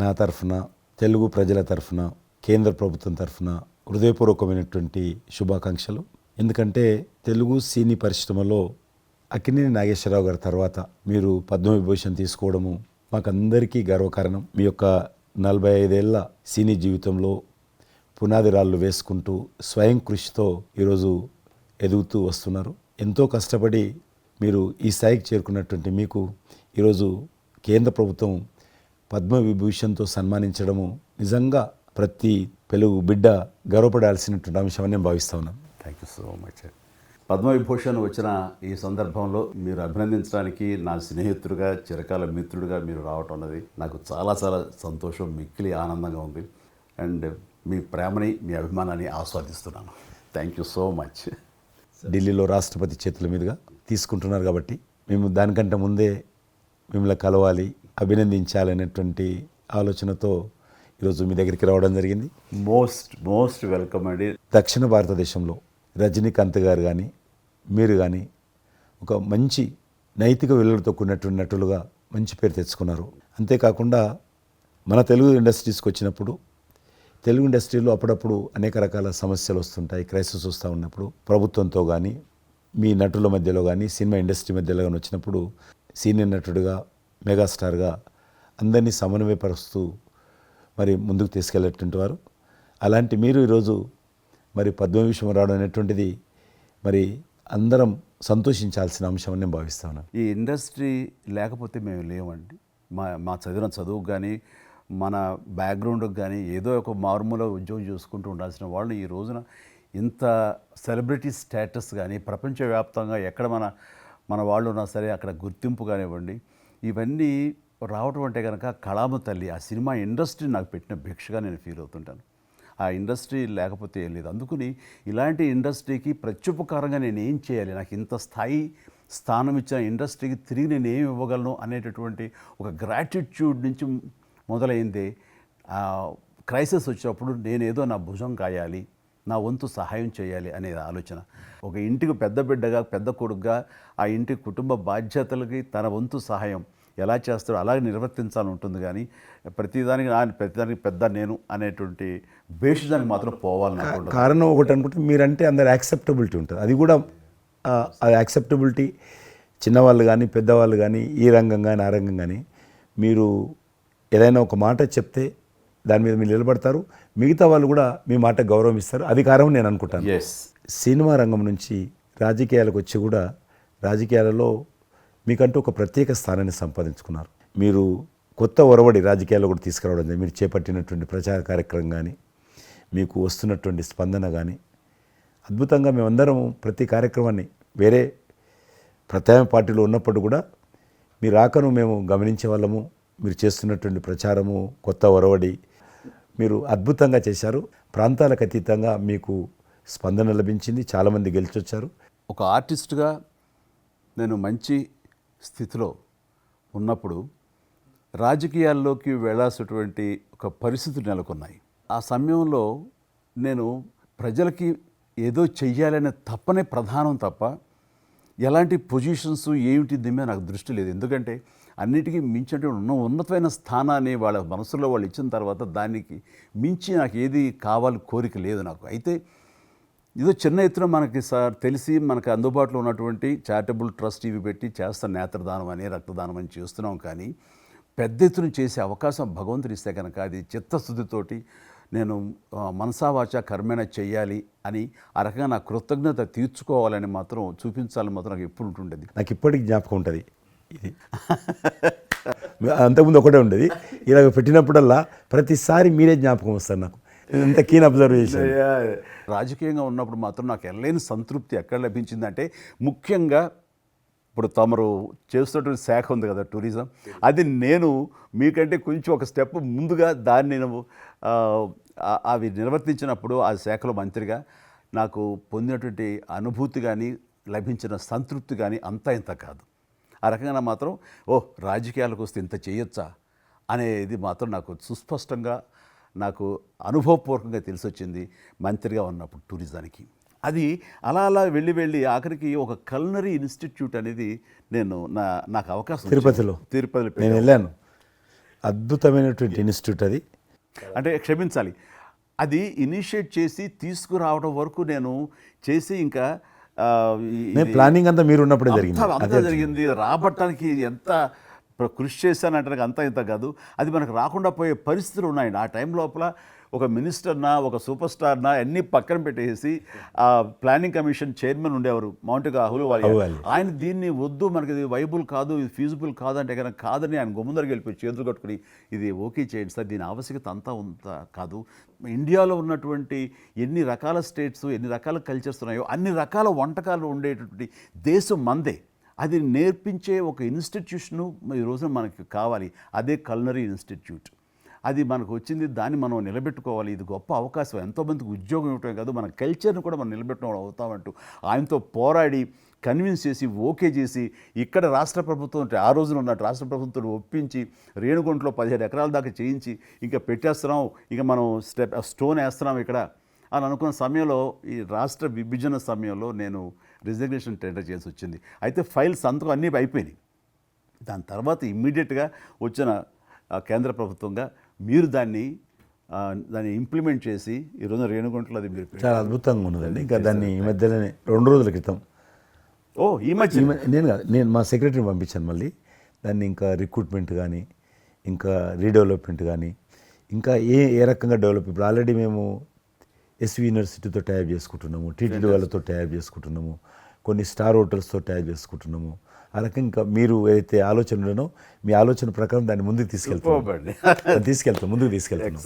నా తరఫున తెలుగు ప్రజల తరఫున కేంద్ర ప్రభుత్వం తరఫున హృదయపూర్వకమైనటువంటి శుభాకాంక్షలు. ఎందుకంటే తెలుగు సినీ పరిశ్రమలో అక్కినేని నాగేశ్వరరావు గారి తర్వాత మీరు పద్మవిభూషణ్ తీసుకోవడము మాకందరికీ గర్వకారణం. మీ యొక్క నలభై ఐదేళ్ళ సినీ జీవితంలో పునాది రాళ్ళు వేసుకుంటూ స్వయం కృషితో ఈరోజు ఎదుగుతూ వస్తున్నారు. ఎంతో కష్టపడి మీరు ఈ స్థాయికి చేరుకున్నటువంటి మీకు ఈరోజు కేంద్ర ప్రభుత్వం పద్మవిభూషణ్తో సన్మానించడము నిజంగా ప్రతి తెలుగు బిడ్డ గర్వపడాల్సినటువంటి అంశం అని నేను భావిస్తా ఉన్నాను. Thank you so much Padma Vibhushan వచ్చిన ఈ సందర్భంలో మీరు అభినందించడానికి నా స్నేహితుడిగా చిరకాల మిత్రుడిగా మీరు రావటం అన్నది నాకు చాలా చాలా సంతోషం మిక్కిలి ఆనందంగా ఉంది. అండ్ మీ ప్రేమని మీ అభిమానాన్ని ఆస్వాదిస్తున్నాను. థ్యాంక్ యూ సో మచ్ ఢిల్లీలో రాష్ట్రపతి చేతుల మీదుగా తీసుకుంటున్నారు కాబట్టి మేము దానికంటే ముందే మిమ్మల్ని కలవాలి అభినందించాలనేటువంటి ఆలోచనతో ఈరోజు మీ దగ్గరికి రావడం జరిగింది. మోస్ట్ మోస్ట్ వెల్కమ్ అండి. దక్షిణ భారతదేశంలో రజనీకాంత్ గారు కానీ మీరు కానీ ఒక మంచి నైతిక విలువలతో కూడినటువంటి నటులుగా మంచి పేరు తెచ్చుకున్నారు. అంతేకాకుండా మన తెలుగు ఇండస్ట్రీస్కి వచ్చినప్పుడు తెలుగు ఇండస్ట్రీలో అప్పుడప్పుడు అనేక రకాల సమస్యలు వస్తుంటాయి క్రైసిస్ వస్తూ ఉన్నప్పుడు. ప్రభుత్వంతో కానీ మీ నటుల మధ్యలో కానీ సినిమా ఇండస్ట్రీ మధ్యలో కానీ వచ్చినప్పుడు సీనియర్ నటుడుగా మెగాస్టార్గా అందరినీ సమన్వయపరుస్తూ మరి ముందుకు తీసుకెళ్ళేటువంటి వారు. అలాంటి మీరు ఈరోజు మరి పద్మవిషయం రావడం అనేటువంటిది మరి అందరం సంతోషించాల్సిన అంశం అని నేను భావిస్తున్నాను ఈ ఇండస్ట్రీ లేకపోతే మేము లేవండి. మా మా చదివిన చదువుకు కానీ మన బ్యాక్గ్రౌండ్కి కానీ ఏదో ఒక మారుమూల ఉద్యోగం చేసుకుంటూ ఉండాల్సిన వాళ్ళు ఈ రోజున ఇంత సెలబ్రిటీ స్టేటస్ కానీ ప్రపంచవ్యాప్తంగా ఎక్కడ మన మన వాళ్ళు ఉన్నా సరే అక్కడ గుర్తింపు కానివ్వండి ఇవన్నీ రావటం అంటే కనుక కళామ తల్లి ఆ సినిమా ఇండస్ట్రీ నాకు పెట్టిన భిక్షగా నేను ఫీల్ అవుతుంటాను. ఆ ఇండస్ట్రీ లేకపోతే ఏం లేదు. అందుకని ఇలాంటి ఇండస్ట్రీకి ప్రత్యుపకారంగా నేను ఏం చేయాలి? నాకు ఇంత స్థాయి స్థానం ఇచ్చిన ఇండస్ట్రీకి తిరిగి నేను ఏమి ఇవ్వగలను అనేటటువంటి ఒక గ్రాటిట్యూడ్ నుంచి మొదలైంది. క్రైసిస్ వచ్చినప్పుడు నేనేదో నా భుజం కాయాలి నా వంతు సహాయం చేయాలి అనే ఆలోచన ఒక ఇంటికి పెద్ద బిడ్డగా పెద్ద కొడుకుగా ఆ ఇంటి కుటుంబ బాధ్యతలకి తన వంతు సహాయం ఎలా చేస్తాడో అలాగే నిర్వర్తించాలని ఉంటుంది కానీ ప్రతిదానికి నా ప్రతిదానికి పెద్ద నేను అనేటువంటి బేషిజానికి మాత్రం పోవాలని. కారణం ఒకటి అనుకుంటే మీరంటే అందరు యాక్సెప్టబిలిటీ ఉంటుంది అది కూడా ఆ యాక్సెప్టబిలిటీ చిన్నవాళ్ళు కానీ పెద్దవాళ్ళు కానీ ఈ రంగం కానీ ఆ రంగం కానీ మీరు ఏదైనా ఒక మాట చెప్తే దాని మీద మీరు నిలబడతారు. మిగతా వాళ్ళు కూడా మీ మాట గౌరవం ఇస్తారు అది కారణం నేను అనుకుంటాను. సినిమా రంగం నుంచి రాజకీయాలకు వచ్చి కూడా రాజకీయాలలో మీకంటూ ఒక ప్రత్యేక స్థానాన్ని సంపాదించుకున్నారు. మీరు కొత్త ఒరవడి రాజకీయాల్లో కూడా తీసుకురావడం జరిగింది. మీరు చేపట్టినటువంటి ప్రచార కార్యక్రమం కానీ మీకు వస్తున్నటువంటి స్పందన కానీ అద్భుతంగా మేమందరం ప్రతి కార్యక్రమాన్ని వేరే ప్రత్యామ్నాయ పార్టీలో ఉన్నప్పుడు కూడా మీ రాకను మేము గమనించే వాళ్ళము. మీరు చేస్తున్నటువంటి ప్రచారము కొత్త ఒరవడి మీరు అద్భుతంగా చేశారు. ప్రాంతాలకు అతీతంగా మీకు స్పందన లభించింది. చాలామంది గెలిచొచ్చారు. ఒక ఆర్టిస్ట్గా నేను మంచి స్థితిలో ఉన్నప్పుడు రాజకీయాల్లోకి వెళ్ళాల్సినటువంటి ఒక పరిస్థితులు నెలకొన్నాయి. ఆ సమయంలో నేను ప్రజలకి ఏదో చెయ్యాలనే తప్పనే ప్రధానం తప్ప ఎలాంటి పొజిషన్స్ ఏమిటి దీని మీద నాకు దృష్టి లేదు. ఎందుకంటే అన్నిటికీ మించి ఉన్న ఉన్నతమైన స్థానాన్ని వాళ్ళ మనసులో వాళ్ళు ఇచ్చిన తర్వాత దానికి మించి నాకు ఏది కావాలి కోరిక లేదు నాకు. అయితే ఏదో చిన్న ఎత్తున మనకి సార్ తెలిసి మనకు అందుబాటులో ఉన్నటువంటి చారిటబుల్ ట్రస్ట్ ఇవి పెట్టి చేస్తాం నేత్రదానం అని రక్తదానం అని చేస్తున్నాం కానీ పెద్ద ఎత్తున చేసే అవకాశం భగవంతుడు ఇస్తే కనుక అది చిత్తశుద్ధితోటి నేను మనసావాచ కర్మేణ చెయ్యాలి అని ఆ రకంగా నా కృతజ్ఞత తీర్చుకోవాలని మాత్రం చూపించాలని మాత్రం నాకు ఎప్పుడు ఉంటుండేది. నాకు ఇప్పటికి జ్ఞాపకం ఉంటుంది ఇది. అంతకుముందు ఒకటే ఉండేది. ఇలాగ పెట్టినప్పుడల్లా ప్రతిసారి మీరే జ్ఞాపకం వస్తారు నాకు. ఎంత కీన్ అబ్జర్వేషన్ రాజకీయంగా ఉన్నప్పుడు మాత్రం నాకు ఎనలేని సంతృప్తి ఎక్కడ లభించిందంటే ముఖ్యంగా ఇప్పుడు తమరు చేస్తున్నటువంటి శాఖ ఉంది కదా టూరిజం. అది నేను మీకంటే కొంచెం ఒక స్టెప్ ముందుగా దాన్ని నేను అవి నిర్వర్తించినప్పుడు ఆ శాఖలో మంత్రిగా నాకు పొందినటువంటి అనుభూతి కానీ లభించిన సంతృప్తి కానీ అంతా ఇంత కాదు. ఆ రకంగా మాత్రం ఓ రాజకీయాలకు వస్తే ఇంత చేయొచ్చా అనేది మాత్రం నాకు సుస్పష్టంగా నాకు అనుభవపూర్వకంగా తెలిసొచ్చింది మంత్రిగా ఉన్నప్పుడు టూరిజానికి. అది అలా అలా వెళ్ళి వెళ్ళి ఆఖరికి ఒక కల్నరీ ఇన్స్టిట్యూట్ అనేది నేను నా నాకు అవకాశం. తిరుపతిలో? తిరుపతిలో నేను. వెళ్ళాను. అద్భుతమైనటువంటి ఇన్స్టిట్యూట్ అది. అంటే క్షమించాలి. అది ఇనిషియేట్ చేసి తీసుకురావడం వరకు నేను చేసి ఇంకా ప్లానింగ్ అంతా మీరు ఉన్నప్పుడే జరిగింది. అంతా జరిగింది. రాబట్టడానికి ఎంత కృషి చేశానంటే అంతా ఇంత కాదు. అది మనకు రాకుండా పోయే పరిస్థితులు ఉన్నాయండి ఆ టైం లోపల ఒక మినిస్టర్నా ఒక సూపర్ స్టార్నా అన్ని పక్కన పెట్టేసి ఆ ప్లానింగ్ కమిషన్ చైర్మన్ ఉండేవారు మౌంట్ అహులు అహులు. ఆయన దీన్ని వద్దు మనకి ఇది వైబుల్ కాదు ఇది ఫీజిబుల్ కాదు అంటే కనుక కాదని ఆయన గుమ్మందరికి వెళ్ళిపోయి చేతులు కట్టుకుని ఇది ఓకే చేయండి సార్ దీని ఆవశ్యకత అంతా ఉంత కాదు. ఇండియాలో ఉన్నటువంటి ఎన్ని రకాల స్టేట్స్ ఎన్ని రకాల కల్చర్స్ ఉన్నాయో అన్ని రకాల వంటకాలు ఉండేటటువంటి దేశం మందే. అది నేర్పించే ఒక ఇన్స్టిట్యూషను ఈ రోజున మనకి కావాలి. అదే కల్నరీ ఇన్స్టిట్యూట్. అది మనకు వచ్చింది దాన్ని మనం నిలబెట్టుకోవాలి. ఇది గొప్ప అవకాశం. ఎంతోమందికి ఉద్యోగం ఇవ్వటమే కాదు మన కల్చర్ని కూడా మనం నిలబెట్టడం అవుతామంటూ ఆయనతో పోరాడి కన్విన్స్ చేసి ఓకే చేసి ఇక్కడ రాష్ట్ర ప్రభుత్వం ఆ రోజున ఉన్న రాష్ట్ర ప్రభుత్వం ఒప్పించి రేణుగుంటలో పదిహేడు ఎకరాల దాకా చేయించి ఇంకా పెట్టేస్తున్నాం ఇంకా మనం స్టెప్ స్టోన్ వేస్తున్నాం ఇక్కడ అని అనుకున్న సమయంలో ఈ రాష్ట్ర విభజన సమయంలో నేను రిజర్వేషన్ టెండర్ చేసి వచ్చింది. అయితే ఫైల్ సంతకం అన్నీ అయిపోయినాయి. దాని తర్వాత ఇమ్మీడియట్గా వచ్చిన కేంద్ర ప్రభుత్వంగా మీరు దాన్ని దాన్ని ఇంప్లిమెంట్ చేసి ఈరోజు రేణుగుంటలో అది మీరు. చాలా అద్భుతంగా ఉన్నదండి ఇంకా దాన్ని ఈ మధ్యలోనే రెండు రోజుల క్రితం. ఓ ఈ మధ్య? నేను కాదు నేను మా సెక్రటరీని పంపించాను మళ్ళీ. దాన్ని ఇంకా రిక్రూట్మెంట్ కానీ ఇంకా రీడెవలప్మెంట్ కానీ ఇంకా ఏ ఏ రకంగా డెవలప్ ఇప్పుడు ఆల్రెడీ మేము ఎస్వి యూనివర్సిటీతో టైప్ చేసుకుంటున్నాము టీటీడీ వాళ్ళతో టైప్ చేసుకుంటున్నాము. కొన్ని స్టార్ హోటల్స్తో టైప్ చేసుకుంటున్నాము. ఆ రకంగా ఇంకా మీరు ఏదైతే ఆలోచన ఉండనో మీ ఆలోచన ప్రకారం దాన్ని ముందుకు తీసుకెళ్తాం తీసుకెళ్తాం ముందుకు తీసుకెళ్తాం